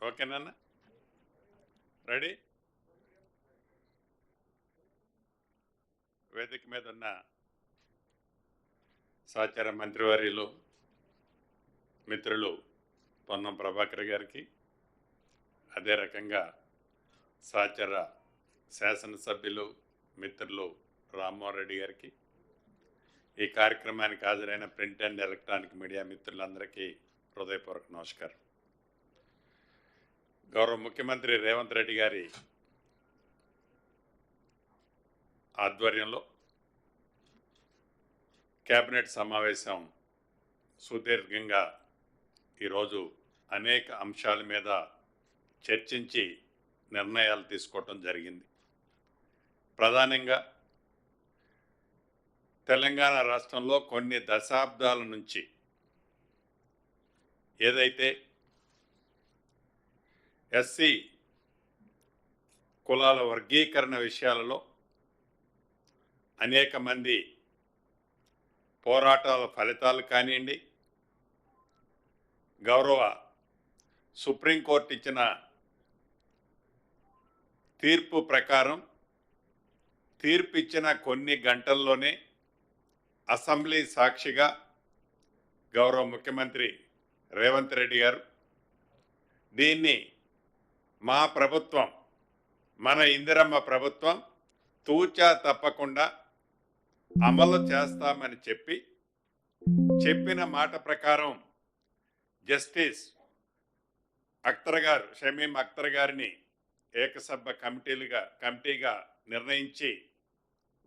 ఓకేనా రెడీ? వేదిక మీద ఉన్న సహచార మంత్రివర్యులు మిత్రులు పొన్నం ప్రభాకర్ గారికి అదే రకంగా సహచర శాసనసభ్యులు మిత్రులు రామ్మోహన్ రెడ్డి గారికి ఈ కార్యక్రమానికి హాజరైన ప్రింట్ అండ్ ఎలక్ట్రానిక్ మీడియా మిత్రులందరికీ హృదయపూర్వక నమస్కారం. గౌరవ ముఖ్యమంత్రి రేవంత్ రెడ్డి గారి ఆధ్వర్యంలో కేబినెట్ సమావేశం సుదీర్ఘంగా ఈరోజు అనేక అంశాల మీద చర్చించి నిర్ణయాలు తీసుకోవటం జరిగింది. ప్రధానంగా తెలంగాణ రాష్ట్రంలో కొన్ని దశాబ్దాల నుంచి ఏదైతే ఎస్సీ కులాల వర్గీకరణ విషయాలలో అనేక మంది పోరాటాల ఫలితాలు కానివ్వండి గౌరవ సుప్రీంకోర్టు ఇచ్చిన తీర్పు ప్రకారం తీర్పు ఇచ్చిన కొన్ని గంటల్లోనే అసెంబ్లీ సాక్షిగా గౌరవ ముఖ్యమంత్రి రేవంత్ రెడ్డి గారు దీన్ని మా ప్రభుత్వం మన ఇందిరమ్మ ప్రభుత్వం తూచా తప్పకుండా అమలు చేస్తామని చెప్పి చెప్పిన మాట ప్రకారం జస్టిస్ అఖ్తర్ గారు షమీం అఖ్తర్ గారిని ఏకసభ కమిటీలుగా కమిటీగా నిర్ణయించి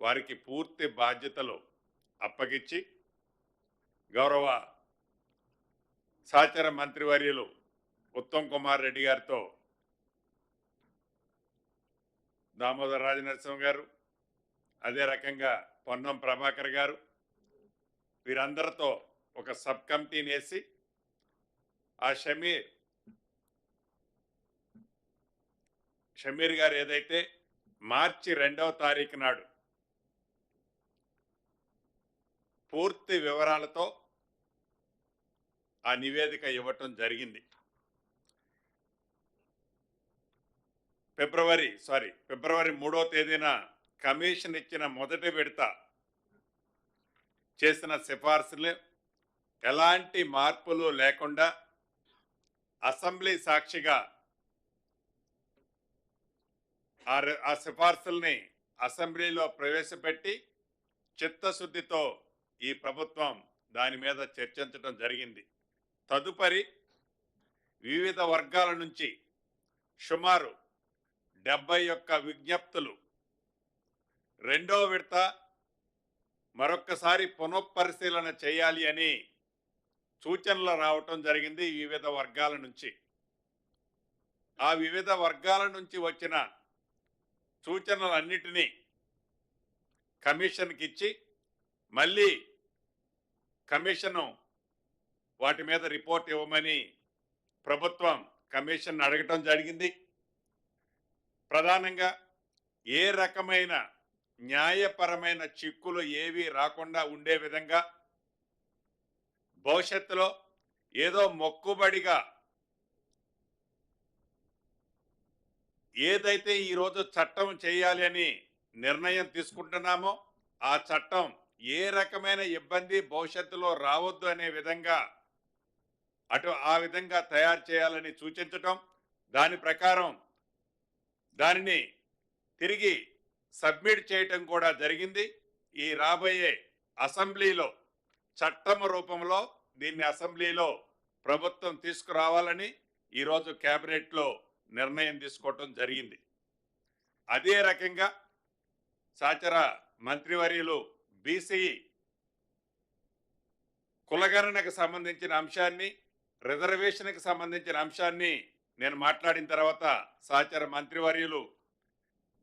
వారికి పూర్తి బాధ్యతలు అప్పగిచ్చి గౌరవ సహచర మంత్రివర్యులు ఉత్తమ్ కుమార్ రెడ్డి గారితో దామోదర్ రాజనరసింహ గారు అదే రకంగా పొన్నం ప్రభాకర్ గారు వీరందరితో ఒక సబ్ కమిటీని వేసి ఆ షమీర్ షమీర్ గారు ఏదైతే మార్చి రెండవ తారీఖు నాడు పూర్తి వివరాలతో ఆ నివేదిక ఇవ్వటం జరిగింది. ఫిబ్రవరి సారీ ఫిబ్రవరి మూడో తేదీన కమిషన్ ఇచ్చిన మొదటి విడత చేసిన సిఫార్సులు ఎలాంటి మార్పులు లేకుండా అసెంబ్లీ సాక్షిగా ఆ ఆ సిఫార్సుల్ని అసెంబ్లీలో ప్రవేశపెట్టి చిత్తశుద్ధితో ఈ ప్రభుత్వం దాని మీద చర్చించడం జరిగింది. తదుపరి వివిధ వర్గాల నుంచి సుమారు డెబ్బై యొక్క విజ్ఞప్తులు. రెండో విడత మరొక్కసారి పునఃపరిశీలన చేయాలి అని సూచనలు రావటం జరిగింది వివిధ వర్గాల నుంచి. ఆ వివిధ వర్గాల నుంచి వచ్చిన సూచనలన్నిటినీ కమిషన్కి ఇచ్చి మళ్ళీ కమిషను వాటి మీద రిపోర్ట్ ఇవ్వమని ప్రభుత్వం కమిషన్ అడగటం జరిగింది. ప్రధానంగా ఏ రకమైన న్యాయపరమైన చిక్కులు ఏవి రాకుండా ఉండే విధంగా భవిష్యత్తులో ఏదో మొక్కుబడిగా ఏదైతే ఈరోజు చట్టం చేయాలి అని నిర్ణయం తీసుకుంటున్నామో ఆ చట్టం ఏ రకమైన ఇబ్బంది భవిష్యత్తులో రావద్దు అనే విధంగా అటు ఆ విధంగా తయారు చేయాలని సూచించటం దాని ప్రకారం దానిని తిరిగి సబ్మిట్ చేయటం కూడా జరిగింది. ఈ రాబోయే అసెంబ్లీలో చట్టం రూపంలో దీన్ని అసెంబ్లీలో ప్రభుత్వం తీసుకురావాలని ఈరోజు కేబినెట్లో నిర్ణయం తీసుకోవటం జరిగింది. అదే రకంగా సాచర మంత్రివర్యులు బీసీ కులగణనకు సంబంధించిన అంశాన్ని రిజర్వేషన్కి సంబంధించిన అంశాన్ని నేను మాట్లాడిన తర్వాత సహచర మంత్రివర్యులు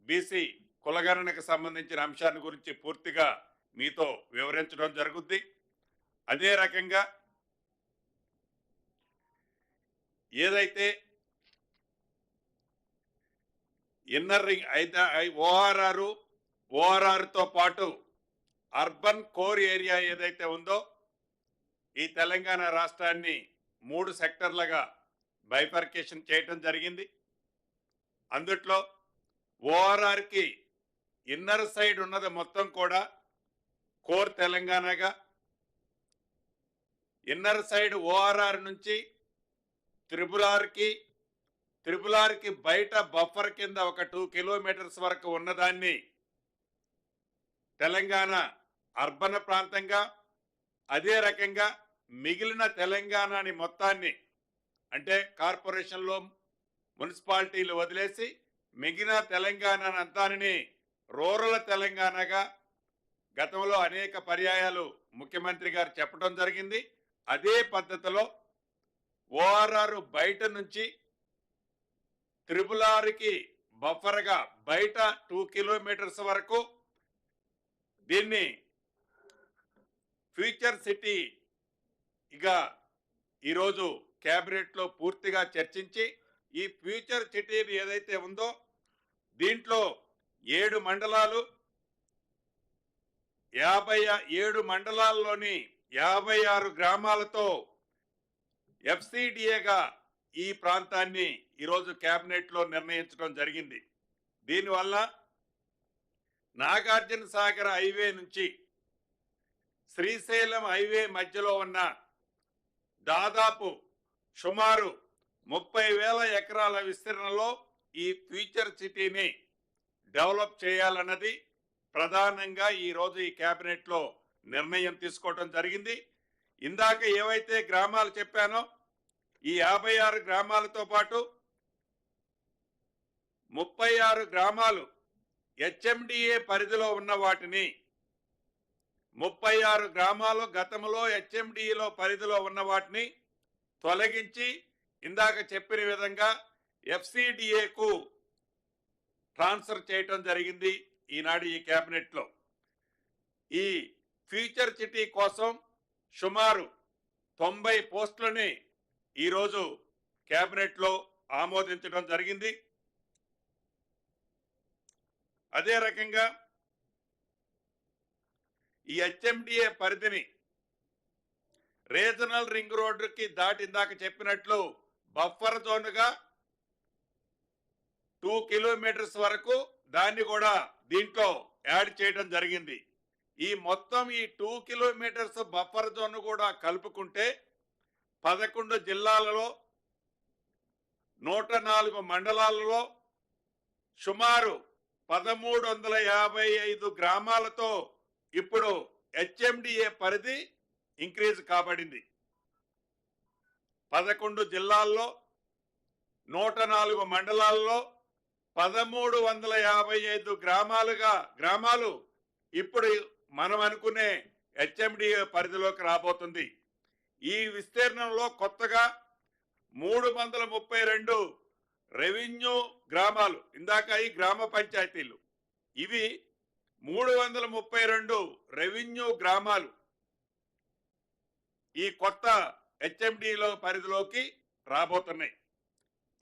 బీసీ కులగణనకు సంబంధించిన అంశాన్ని గురించి పూర్తిగా మీతో వివరించడం జరుగుద్ది. అదే రకంగా ఏదైతే ఇన్నర్ రింగ్ అయితే ఓఆర్ఆర్ ఓఆర్ఆర్తో పాటు అర్బన్ కోర్ ఏరియా ఏదైతే ఉందో ఈ తెలంగాణ రాష్ట్రాన్ని మూడు సెక్టర్లుగా బైఫర్కేషన్ చేయటం జరిగింది. అందుట్లో ఓఆర్ఆర్కి ఇన్నర్ సైడ్ ఉన్నది మొత్తం కూడా కోర్ తెలంగాణగా. ఇన్నర్ సైడ్ ఓఆర్ఆర్ నుంచి త్రిపులార్కి త్రిపులార్కి బయట బఫర్ కింద ఒక టూ కిలోమీటర్స్ వరకు ఉన్నదాన్ని తెలంగాణ అర్బన్ ప్రాంతంగా అదే రకంగా మిగిలిన తెలంగాణని మొత్తాన్ని అంటే కార్పొరేషన్లో మున్సిపాలిటీలు వదిలేసి మిగిలిన తెలంగాణ అంతాని రూరల్ తెలంగాణగా గతంలో అనేక పర్యాయాలు ముఖ్యమంత్రి గారు చెప్పడం జరిగింది. అదే పద్ధతిలో ఓఆర్ఆర్ బయట నుంచి త్రిపులార్కి బఫర్గా బయట టూ కిలోమీటర్స్ వరకు దీన్ని ఫ్యూచర్ సిటీ ఇక ఈరోజు క్యాబినెట్లో పూర్తిగా చర్చించి ఈ ఫ్యూచర్ సిటీ ఏదైతే ఉందో దీంట్లో ఏడు మండలాలు యాభై ఏడు మండలాల్లోని యాభై ఆరు గ్రామాలతో ఎఫ్సిడిఏగా ఈ ప్రాంతాన్ని ఈరోజు క్యాబినెట్లో నిర్ణయించడం జరిగింది. దీనివల్ల నాగార్జున సాగర్ హైవే నుంచి శ్రీశైలం హైవే మధ్యలో ఉన్న దాదాపు సుమారు ముప్పై వేల ఎకరాల విస్తీర్ణంలో ఈ ఫ్యూచర్ సిటీని డెవలప్ చేయాలన్నది ప్రధానంగా ఈరోజు ఈ కేబినెట్లో నిర్ణయం తీసుకోవడం జరిగింది. ఇందాక ఏవైతే గ్రామాలు చెప్పానో ఈ యాభై ఆరు గ్రామాలతో పాటు ముప్పై ఆరు గ్రామాలు హెచ్ఎండిఏ పరిధిలో ఉన్న వాటిని ముప్పై ఆరు గ్రామాలు గతంలో హెచ్ఎండిఏలో పరిధిలో ఉన్న వాటిని తొలగించి ఇందాక చెప్పిన విధంగా ఎఫ్సిడిఏకు ట్రాన్స్ఫర్ చేయటం జరిగింది ఈనాడు ఈ కేబినెట్లో ఈ ఫ్యూచర్ సిటీ కోసం సుమారు తొంభై పోస్టులని ఈరోజు కేబినెట్లో ఆమోదించడం జరిగింది. అదే రకంగా ఈ హెచ్ఎండిఏ పరిధిని రీజనల్ రింగ్ రోడ్డుకి దాటి ఇందాక చెప్పినట్లు బఫర్ జోన్గా టూ కిలోమీటర్స్ వరకు దాన్ని కూడా దీంట్లో యాడ్ చేయడం జరిగింది. ఈ మొత్తం ఈ టూ కిలోమీటర్స్ బఫర్ జోన్ కూడా కలుపుకుంటే పదకొండు జిల్లాలలో నూట నాలుగు మండలాలలో సుమారు పదమూడు వందల యాభై ఐదు గ్రామాలతో ఇప్పుడు హెచ్ఎండిఏ పరిధి ఇంక్రీజ్ కాబడింది. పదకొండు జిల్లాల్లో నూట నాలుగు మండలాల్లో పదమూడు వందల యాభై ఐదు గ్రామాలుగా గ్రామాలు ఇప్పుడు మనం అనుకునే హెచ్ఎండిఏ పరిధిలోకి రాబోతుంది. ఈ విస్తీర్ణంలో కొత్తగా మూడు వందల ముప్పై రెండు రెవెన్యూ గ్రామాలు ఇందాక ఈ గ్రామ పంచాయతీలు. ఇవి మూడు వందల ముప్పై రెండు రెవెన్యూ గ్రామాలు. ఈ కొత్త హెచ్ఎండిలో పరిధిలోకి రాబోతున్నాయి.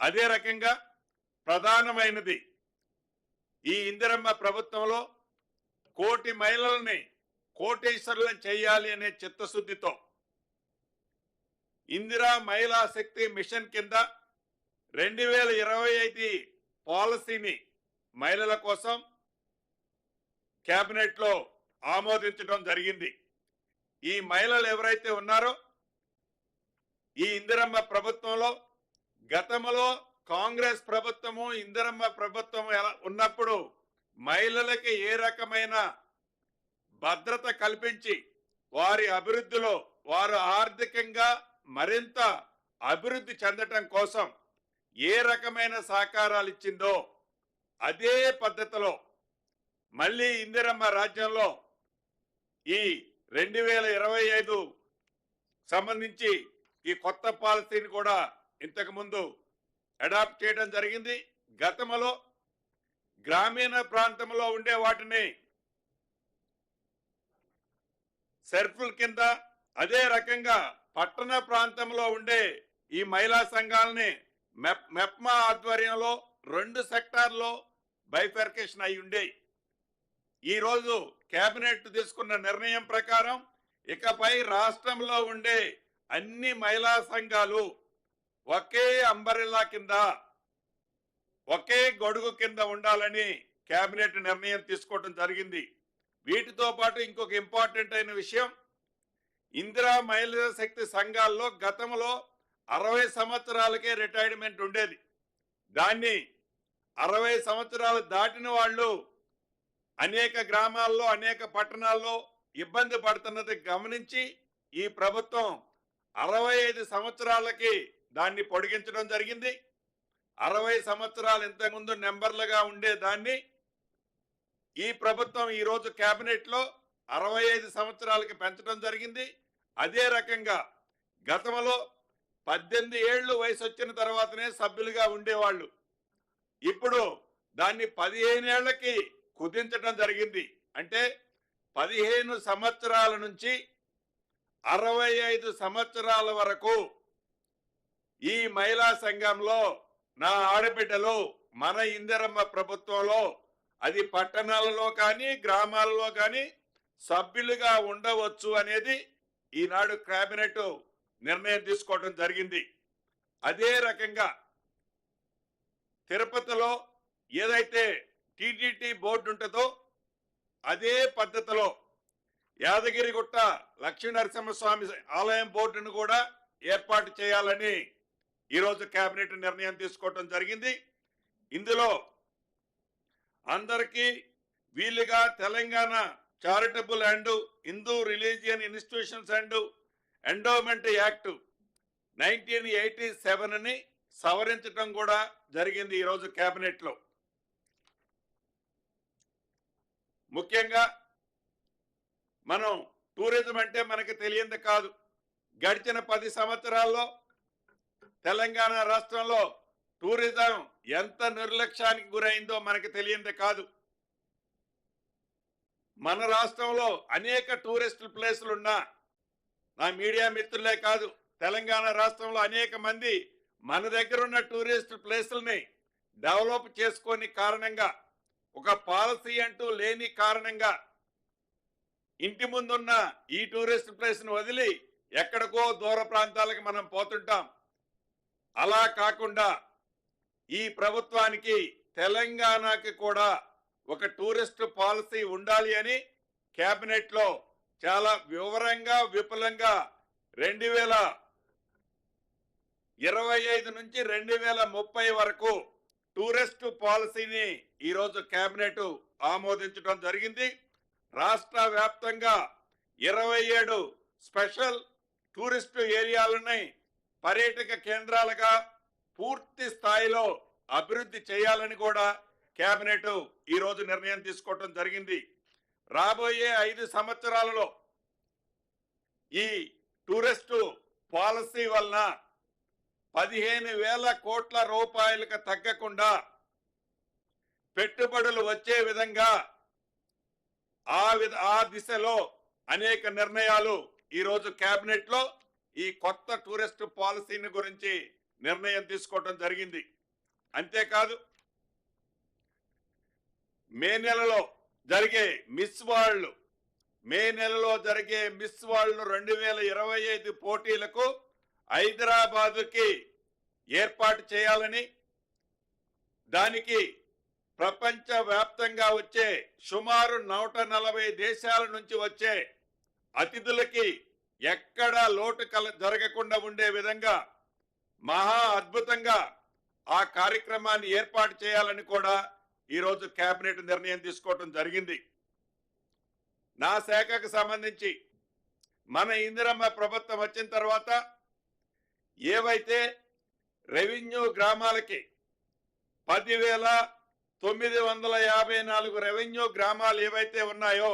అదే రకంగా ప్రధానమైనది ఈ ఇందిరమ్మ ప్రభుత్వంలో కోటి మహిళల్ని కోటేశ్వర్లను చేయాలి అనే చిత్తశుద్ధితో ఇందిరా మహిళా శక్తి మిషన్ కింద రెండు వేల ఇరవై ఐదు పాలసీని మహిళల కోసం క్యాబినెట్లో ఆమోదించడం జరిగింది. ఈ మహిళలు ఎవరైతే ఉన్నారో ఈ ఇందిరమ్మ ప్రభుత్వంలో గతంలో కాంగ్రెస్ ప్రభుత్వము ఇందిరమ్మ ప్రభుత్వం ఎలా ఉన్నప్పుడు మహిళలకి ఏ రకమైన భద్రత కల్పించి వారి అభివృద్ధిలో వారు ఆర్థికంగా మరింత అభివృద్ధి చెందటం కోసం ఏ రకమైన సహకారాలు ఇచ్చిందో అదే పద్ధతిలో మళ్ళీ ఇందిరమ్మ రాజ్యంలో ఈ రెండు వేల ఇరవై ఐదు సంబంధించి ఈ కొత్త పాలసీని కూడా ఇంతకుముందు అడాప్ట్ చేయడం జరిగింది. గతంలో గ్రామీణ ప్రాంతంలో ఉండే వాటిని సెర్ఫుల్ కింద అదే రకంగా పట్టణ ప్రాంతంలో ఉండే ఈ మహిళా సంఘాలని మెప్ మెప్మా ఆధ్వర్యంలో రెండు సెక్టార్లో బైఫర్కేషన్ అయి ఉండే. ఈ రోజు కేబినెట్ తీసుకున్న నిర్ణయం ప్రకారం ఇకపై రాష్ట్రంలో ఉండే అన్ని మహిళా సంఘాలు ఒకే అంబరిల్లా కింద ఒకే గొడుగు కింద ఉండాలని కేబినెట్ నిర్ణయం తీసుకోవడం జరిగింది. వీటితో పాటు ఇంకొక ఇంపార్టెంట్ అయిన విషయం ఇందిరా మహిళా శక్తి సంఘాల్లో గతంలో అరవై సంవత్సరాలకే రిటైర్మెంట్ ఉండేది. దాన్ని అరవై సంవత్సరాలు దాటిన వాళ్ళు అనేక గ్రామాల్లో అనేక పట్టణాల్లో ఇబ్బంది పడుతున్నది గమనించి ఈ ప్రభుత్వం అరవై ఐదు సంవత్సరాలకి దాన్ని పొడిగించడం జరిగింది. అరవై సంవత్సరాలు ఇంతకుముందు నెంబర్లుగా ఉండే దాన్ని ఈ ప్రభుత్వం ఈరోజు క్యాబినెట్లో అరవై ఐదు సంవత్సరాలకి పెంచడం జరిగింది. అదే రకంగా గతంలో పద్దెనిమిది ఏళ్ళు వయసు వచ్చిన తర్వాతనే సభ్యులుగా ఉండేవాళ్ళు. ఇప్పుడు దాన్ని పదిహేనేళ్ళకి కుదించడం జరిగింది. అంటే పదిహేను సంవత్సరాల నుంచి అరవై ఐదు సంవత్సరాల వరకు ఈ మహిళా సంఘంలో నా ఆడబిడ్డలు మన ఇందిరమ్మ ప్రభుత్వంలో అది పట్టణాలలో కానీ గ్రామాలలో కానీ సభ్యులుగా ఉండవచ్చు అనేది ఈనాడు కేబినెట్ నిర్ణయం తీసుకోవడం జరిగింది. అదే రకంగా తిరుపతిలో ఏదైతే టీటీటీ బోర్డు ఉంటుందో అదే పద్ధతిలో యాదగిరిగుట్ట లక్ష్మీ నరసింహస్వామి ఆలయం బోర్డును కూడా ఏర్పాటు చేయాలని ఈరోజు కేబినెట్ నిర్ణయం తీసుకోవటం జరిగింది. ఇందులో అందరికీ వీలుగా Telangana charitable and Hindu religion institutions and endowment act nineteen eighty సెవెన్ని సవరించడం కూడా జరిగింది ఈరోజు క్యాబినెట్లో ముఖ్యంగా మనం టూరిజం అంటే మనకి తెలియంది కాదు. గడిచిన పది సంవత్సరాల్లో తెలంగాణ రాష్ట్రంలో టూరిజం ఎంత నిర్లక్ష్యానికి గురైందో మనకి తెలియంది కాదు. మన రాష్ట్రంలో అనేక టూరిస్ట్ ప్లేసులు ఉన్నా నా మీడియా మిత్రులే కాదు తెలంగాణ రాష్ట్రంలో అనేక మంది మన దగ్గర ఉన్న టూరిస్ట్ ప్లేసుల్ని డెవలప్ చేసుకొని కారణంగా ఒక పాలసీ అంటూ లేని కారణంగా ఇంటి ముందున్న ఈ టూరిస్ట్ ప్లేస్ను వదిలి ఎక్కడికో దూర ప్రాంతాలకు మనం పోతుంటాం. అలా కాకుండా ఈ ప్రభుత్వానికి తెలంగాణకి కూడా ఒక టూరిస్ట్ పాలసీ ఉండాలి అని క్యాబినెట్లో చాలా వివరంగా విపులంగా రెండు వేల ఇరవై ఐదు నుంచి రెండు వేల ముప్పై వరకు టూరిస్ట్ పాలసీని ఈరోజు కేబినెట్ ఆమోదించడం జరిగింది. రాష్ట్ర వ్యాప్తంగా ఇరవై ఏడు స్పెషల్ టూరిస్టు ఏరియాలని పర్యాటక కేంద్రాలుగా పూర్తి స్థాయిలో అభివృద్ధి చేయాలని కూడా కేబినెట్ ఈరోజు నిర్ణయం తీసుకోవడం జరిగింది. రాబోయే ఐదు సంవత్సరాలలో ఈ టూరిస్టు పాలసీ వలన పదిహేను వేల కోట్ల రూపాయలకు తగ్గకుండా పెట్టుబడులు వచ్చే విధంగా ఆ విధ ఆ దిశలో అనేక నిర్ణయాలు ఈరోజు క్యాబినెట్లో ఈ కొత్త టూరిస్ట్ పాలసీని గురించి నిర్ణయం తీసుకోవడం జరిగింది. అంతేకాదు మే నెలలో జరిగే మిస్ వరల్డ్ మే నెలలో జరిగే మిస్ వరల్డ్ రెండు వేల ఇరవై ఐదు పోటీలకు హైదరాబాదుకి ఏర్పాటు చేయాలని దానికి ప్రపంచ వ్యాప్తంగా వచ్చే సుమారు నూట నలభై దేశాల నుంచి వచ్చే అతిథులకి ఎక్కడా లోటు కల జరగకుండా ఉండే విధంగా మహా అద్భుతంగా ఆ కార్యక్రమాన్ని ఏర్పాటు చేయాలని కూడా ఈరోజు కేబినెట్ నిర్ణయం తీసుకోవటం జరిగింది. నా శాఖకు సంబంధించి మన ఇందిరమ్మ ప్రభుత్వం వచ్చిన తర్వాత ఏవైతే రెవెన్యూ గ్రామాలకి పదివేల తొమ్మిది వందల యాభై నాలుగు రెవెన్యూ గ్రామాలు ఏవైతే ఉన్నాయో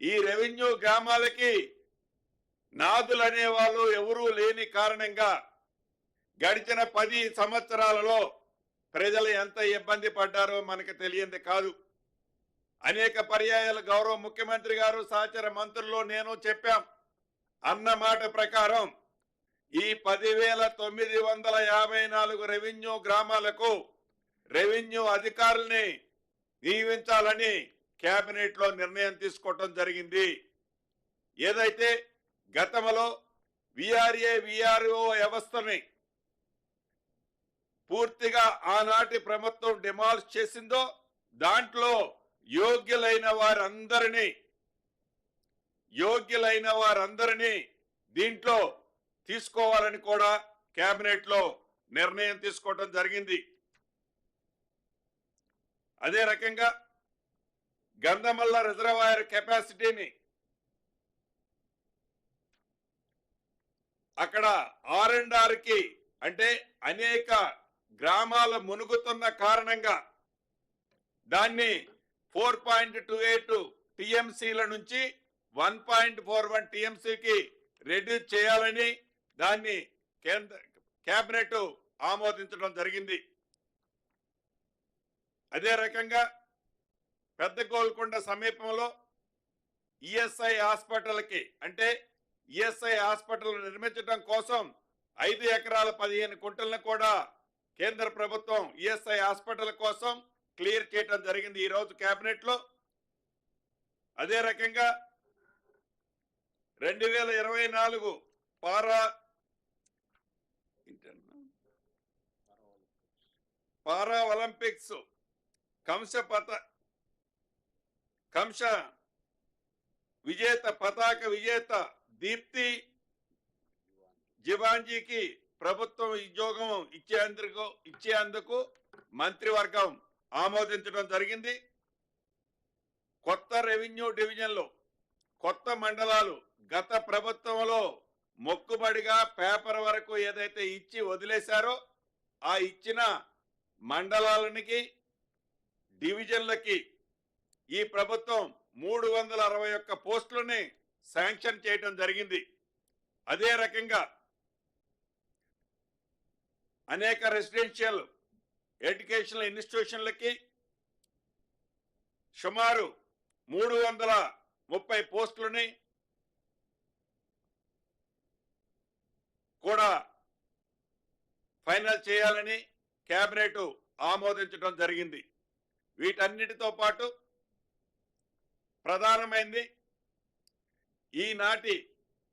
ఈ రెవెన్యూ గ్రామాలకి నాదులు అనేవాళ్ళు ఎవరూ లేని కారణంగా గడిచిన పది సంవత్సరాలలో ప్రజలు ఎంత ఇబ్బంది పడ్డారో మనకు తెలియంది కాదు. అనేక పర్యాయాలు గౌరవ ముఖ్యమంత్రి గారు సహచర మంత్రులు నేను చెప్పాం. అన్న మాట ప్రకారం ఈ పదివేల తొమ్మిది వందల యాభై నాలుగు రెవెన్యూ గ్రామాలకు రెవెన్యూ అధికారుల్ని నియమించాలని కేబినెట్లో నిర్ణయం తీసుకోవటం జరిగింది. ఏదైతే గతంలో విఆర్ఏ విఆర్ఓ వ్యవస్థని పూర్తిగా ఆనాటి ప్రభుత్వం డిమాలిష్ చేసిందో దాంట్లో యోగ్యులైన వారందరినీ యోగ్యులైన వారందరినీ దీంట్లో తీసుకోవాలని కూడా కేబినెట్లో నిర్ణయం తీసుకోవటం జరిగింది. అదే రకంగా గంధమల్ల రిజర్వాయర్ కెపాసిటీని అక్కడ ఆర్ అండ్ ఆర్కి అంటే అనేక గ్రామాల మునుగుతున్న కారణంగా దాన్ని ఫోర్ పాయింట్ టూ ఎయిట్ టీఎంసీల నుంచి వన్ పాయింట్ ఫోర్ వన్ టీఎంసీకి రెడ్యూస్ చేయాలని దాన్ని కేంద్ర కేబినెట్ ఆమోదించడం జరిగింది. అదే రకంగా పెద్ద గోల్కొండ సమీపంలో ఈఎస్ఐ హాస్పిటల్కి అంటే ఈఎస్ఐ హాస్పిటల్ నిర్మించడం కోసం ఐదు ఎకరాల పదిహేను కుంటలను కూడా కేంద్ర ప్రభుత్వం ఈఎస్ఐ హాస్పిటల్ కోసం క్లియర్ చేయడం జరిగింది ఈ రోజు అదే రకంగా రెండు వేల ఇరవై నాలుగు పారా పారా ఒలింపిక్స్ కంస పత కంస విజేత పతాక విజేత దీప్తి జివాంజీకి ప్రభుత్వం ఉద్యోగం ఇచ్చేందుకు ఇచ్చేందుకు మంత్రివర్గం ఆమోదించడం జరిగింది. కొత్త రెవెన్యూ డివిజన్లు కొత్త మండలాలు గత ప్రభుత్వంలో మొక్కుబడిగా పేపర్ వరకు ఏదైతే ఇచ్చి వదిలేశారో ఆ ఇచ్చిన మండలాలకి డివిజన్లకి ఈ ప్రభుత్వం మూడు వందల అరవై ఒక్క పోస్టులని శాంక్షన్ చేయడం జరిగింది. అదే రకంగా అనేక రెసిడెన్షియల్ ఎడ్యుకేషనల్ ఇన్స్టిట్యూషన్లకి సుమారు మూడు వందల ముప్పై పోస్టులని కూడా ఫైనల్ చేయాలని కేబినెట్ ఆమోదించడం జరిగింది. వీటన్నిటితో పాటు ప్రధానమైంది ఈనాటి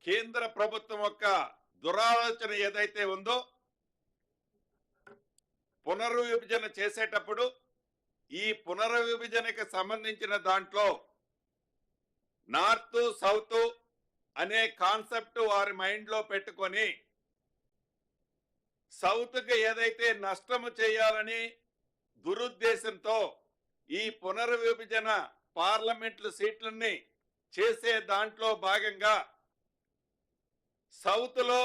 కేంద్ర ప్రభుత్వం యొక్క దురాలోచన ఏదైతే ఉందో పునర్విభజన చేసేటప్పుడు ఈ పునర్విభజనకి సంబంధించిన దాంట్లో నార్త్ సౌత్ అనే కాన్సెప్ట్ వారి మైండ్లో పెట్టుకొని సౌత్కి ఏదైతే నష్టము చేయాలని దురుద్దేశంతో ఈ పునర్విభజన పార్లమెంట్లు సీట్లని చేసే దాంట్లో భాగంగా సౌత్లో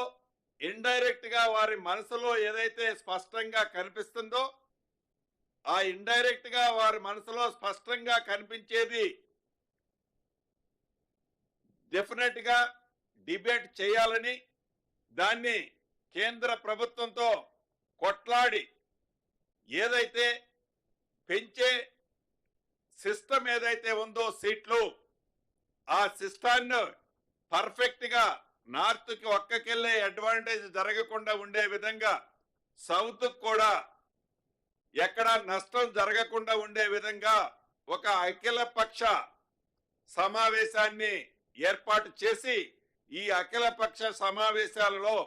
ఇండైరెక్ట్గా వారి మనసులో ఏదైతే స్పష్టంగా కనిపిస్తుందో ఆ ఇండైరెక్ట్గా వారి మనసులో స్పష్టంగా కనిపించేది డెఫినెట్గా డిబేట్ చేయాలని దాన్ని కేంద్ర ప్రభుత్వంతో కొట్లాడి ఏదైతే పెంచే సిస్టమ్ ఏదైతే ఉందో సీట్లు ఆ సిస్టాన్ని పర్ఫెక్ట్గా నార్త్కి ఒక్కకెళ్ళే అడ్వాంటేజ్ జరగకుండా ఉండే విధంగా సౌత్ కూడా ఎక్కడ నష్టం జరగకుండా ఉండే విధంగా ఒక అఖిల పక్ష సమావేశాన్ని ఏర్పాటు చేసి ఈ అఖిల పక్ష సమావేశాలలో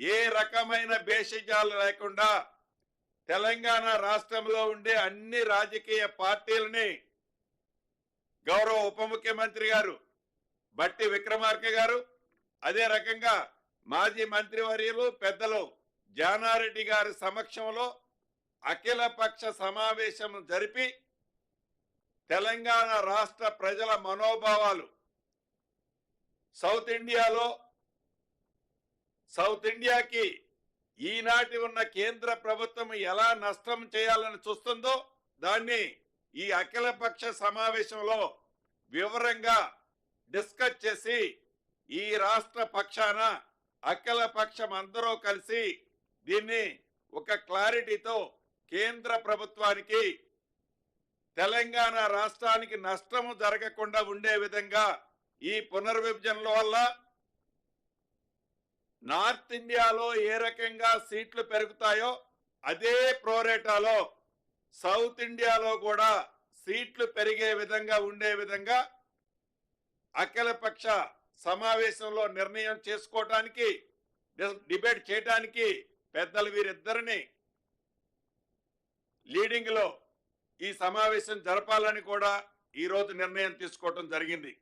ఏ రకమైన భేషజాలు లేకుండా తెలంగాణ రాష్ట్రంలో ఉండే అన్ని రాజకీయ పార్టీలని గౌరవ ఉప ముఖ్యమంత్రి గారు బట్టి విక్రమార్క గారు అదే రకంగా మాజీ మంత్రివర్యులు పెద్దలు జానారెడ్డి గారి సమక్షంలో అఖిల పక్ష సమావేశం జరిపి తెలంగాణ రాష్ట్ర ప్రజల మనోభావాలు సౌత్ ఇండియాలో సౌత్ ఇండియాకి ఈనాటి ఉన్న కేంద్ర ప్రభుత్వం ఎలా నష్టం చేయాలని చూస్తుందో దాన్ని ఈ అఖిలపక్ష సమావేశంలో వివరంగా డిస్కస్ చేసి ఈ రాష్ట్ర పక్షాన అఖిల పక్షం అందరూ కలిసి దీన్ని ఒక క్లారిటీతో కేంద్ర ప్రభుత్వానికి తెలంగాణ రాష్ట్రానికి నష్టము జరగకుండా ఉండే విధంగా ఈ పునర్విభజనల వల్ల నార్త్ ఇండియాలో ఏ రకంగా సీట్లు పెరుగుతాయో అదే ప్రోరేటాలో సౌత్ ఇండియాలో కూడా సీట్లు పెరిగే విధంగా ఉండే విధంగా అఖిలపక్ష సమావేశంలో నిర్ణయం చేసుకోవటానికి డిబేట్ చేయటానికి పెద్దలు వీరిద్దరిని లీడింగ్లో ఈ సమావేశం జరపాలని కూడా ఈ రోజు నిర్ణయం తీసుకోవటం జరిగింది.